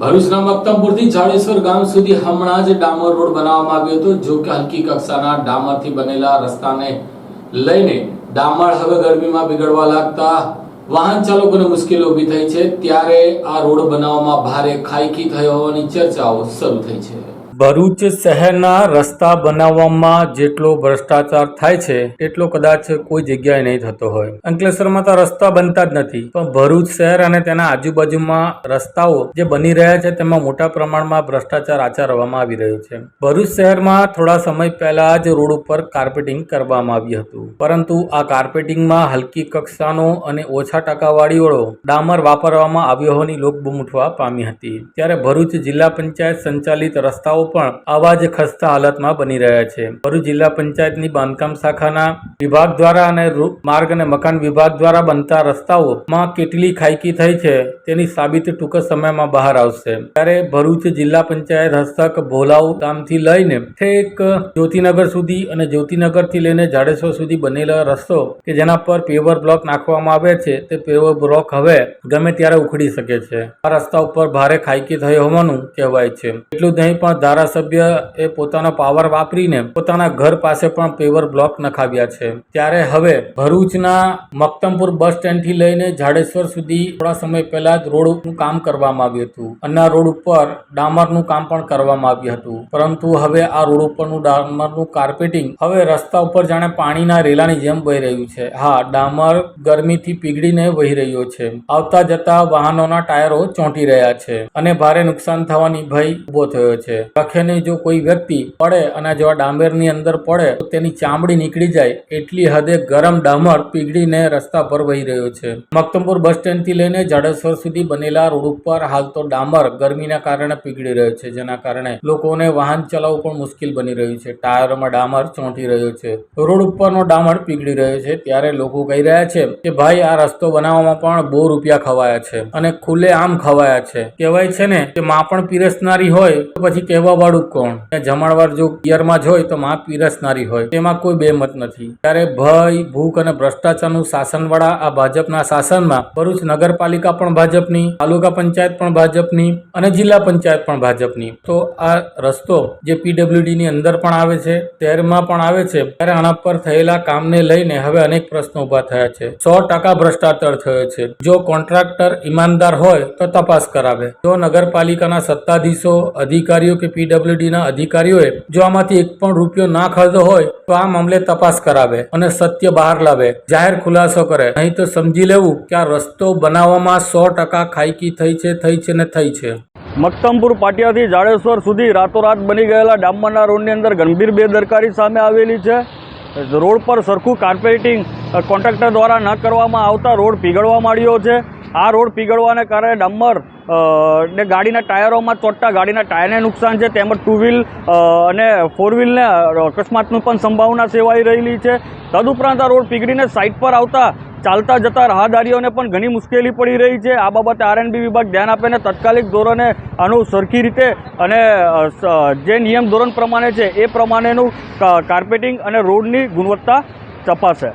ભરૂચના મક્તમપુરથી જાડેશ્વર ગામ સુધી હમણાં જ ડામર રોડ બનાવવામાં આવ્યો હતો, જો કે હલકી કક્ષાના ડામરથી બનેલા રસ્તાને લઈને ડામર હવે ગરમીમાં બિગડવા લાગતા વાહન ચાલકોને મુશ્કેલી ઊભી થઈ છે. ત્યારે આ રોડ બનાવવામાં ભારે ખાઈકી થઈ હોવાની ચર્ચાઓ શરૂ થઈ છે. ભરૂચ શહેરના રસ્તા બનાવવામાં જેટલો ભ્રષ્ટાચાર થાય છે, એટલો કદાચ કોઈ જગ્યાએ નહીં થતો હોય. અંકલેશ્વરમાં તો રસ્તા બનતા જ નથી, પણ ભરૂચ શહેર અને તેના આજુબાજુમાં રસ્તાઓ જે બની રહ્યા છે, તેમાં મોટા પ્રમાણમાં ભ્રષ્ટાચાર આચરવામાં આવી રહ્યો છે. ભરૂચ શહેરમાં થોડા સમય પહેલા જ રોડ ઉપર કાર્પેટિંગ કરવામાં આવ્યું હતું. પરંતુ આ કાર્પેટિંગમાં હલકી કક્ષાનો અને ઓછા ટકાવાળીઓળો ડામર વાપરવામાં આવ્યો હોવાની લોકબૂમ ઉઠવા પામી હતી. ત્યારે ભરૂચ જિલ્લા પંચાયત સંચાલિત રસ્તાઓ પણ આવા જ ખસ્તા હાલતમાં બની રહ્યા છે. ભરૂચ જિલ્લા પંચાયતની બાંધકામ શાખાના વિભાગ દ્વારા અને માર્ગ અને મકાન વિભાગ દ્વારા બનતા રસ્તાઓમાં કેટલી ખાઈકી થઈ છે તેની સાબિતી ટૂંક સમયમાં બહાર આવશે. ત્યારે ભરૂચ જિલ્લા પંચાયત હસ્તક ભોલાવ ગામથી લઈને ઠેક જ્યોતિનગર સુધી અને જ્યોતિનગરથી લઈને જાડેશ્વર સુધી બનેલો રસ્તો કે જેના પર પેવર બ્લોક નાખવામાં આવે છે તે પેવર બ્લોક હવે ગમે ત્યારે ઉખડી શકે છે. આ રસ્તા ઉપર ભારે ખાઈકી થઈ હોવાનું કહેવાય છે. એટલું જ નહીં પણ ધારાસભ્ય એ પોતાનો પાવર વાપરીને પોતાના ઘર પાસે પણ પેવર બ્લોક નખાવ્યા છે. ત્યારે હવે ભરૂચના મક્તમપુર બસ સ્ટેન્ડથી લઈને જાડેશ્વર સુધી થોડા સમય પહેલા જ રોડનું કામ કરવામાં આવ્યું હતું. અને રોડ ઉપર ડામરનું કામ પણ કરવામાં આવ્યું હતું. પરંતુ હવે આ રોડ ઉપરનું ડામરનું કાર્પેટિંગ હવે રસ્તા ઉપર જાણે પાણીના રેલાની જેમ વહી રહ્યું છે. હા, ડામર ગરમીથી પીગળીને વહી રહ્યો છે. આવતા જતા વાહનોના ટાયરો ચોંટી રહ્યા છે અને ભારે નુકસાન થવાની ભય ઊભો થયો છે. લખેને જો કોઈ વ્યક્તિ પડે અને જેવા આ અંદર પડે, તો તેની ચામડી નીકળી જાય. એટલી હદે ગરમ ડામર પીગળીને રસ્તા પર વહી રહ્યો છે. મક્તમપુર બસ સ્ટેન્ડથી લઈને જાડેશ્વર સુધી બનેલા રોડ ઉપર હાલ તો ડામર ગરમીના કારણે પીગળી રહ્યો છે, જેના કારણે લોકોને વાહન ચલાવવું પણ મુશ્કેલ બની રહ્યું છે. ટાયરોમાં ડામર ચોંટી રહ્યો છે. રોડ ઉપરનો ડામર પીગળી રહ્યો છે, ત્યારે લોકો કહી રહ્યા છે કે, ભાઈ, આ રસ્તો બનાવવામાં પણ બહુ રૂપિયા ખવાયા છે અને ખુલ્લે આમ ખવાયા છે. કહેવાય છે ને કે, માં પણ પીરસનારી હોય તો પછી કહેવા વાળું કોણ? જમાડવાર જો પિયરમાં જ હોય તો માં પીરસનારી હોય. તેમાં કોઈ બેમત નથી. ત્યારે ભય, ભૂખ અને ભ્રષ્ટાચારનું શાસનવાળા આ ભાજપના શાસનમાં ભરૂચ નગરપાલિકા પણ ભાજપની, તાલુકા પંચાયત પણ ભાજપની અને જિલ્લા પંચાયત પણ ભાજપની. તો આ રસ્તો જે પીડબ્લ્યુડી ની અંદર પણ આવે છે શહેરમાં પણ આવે છે, ત્યારે આના પર થયેલા કામને લઈને હવે અનેક પ્રશ્નો ઊભા થયા છે. સો ટકા ભ્રષ્ટાચાર થયો છે. જો કોન્ટ્રાક્ટર ઈમાનદાર હોય તો તપાસ કરાવે. જો નગરપાલિકાના સત્તાધીશો, અધિકારીઓ કે પીડબ્લ્યુડી ના અધિકારીઓએ જો આમાંથી એક પણ રૂપિયો ના ખાધો હોય, તો આ મામલે તપાસ કરાવે અને સત્ય બહાર લાવે. જાહેર ખુલાસો કરે. નહીં તો સમજી લેવું કે આ રસ્તો બનાવવામાં સો ટકા ખાઈકી થઈ છે થઈ છે ને થઈ છે. મક્તમપુર પાટિયાથી જાડેશ્વર સુધી રાતોરાત બની ગયેલા ડામરના રોડની અંદર ગંભીર બેદરકારી સામે આવેલી છે. રોડ પર સરખું કાર્પેટિંગ કોન્ટ્રાક્ટર દ્વારા ન કરવામાં આવતા રોડ પીગળવા માંડ્યો છે. આ રોડ પીગળવાને કારણે ડમ્બર ને ગાડીના ટાયરોમાં ચોટતા ગાડીના ટાયરને નુકસાન છે. તેમજ ટુ વ્હીલ અને ફોર વ્હીલને અકસ્માતનું પણ સંભાવના સેવાઈ રહેલી છે. તદુપરાંત આ રોડ પીગળીને સાઈડ પર આવતા, ચાલતા જતા રાહદારીઓને પણ ઘણી મુશ્કેલી પડી રહી છે. આ બાબતે આરએનબી વિભાગ ધ્યાન આપે અને તાત્કાલિક ધોરણે આનું સરખી રીતે અને જે નિયમ ધોરણ પ્રમાણે છે, એ પ્રમાણેનું કાર્પેટિંગ અને રોડની ગુણવત્તા તપાસે.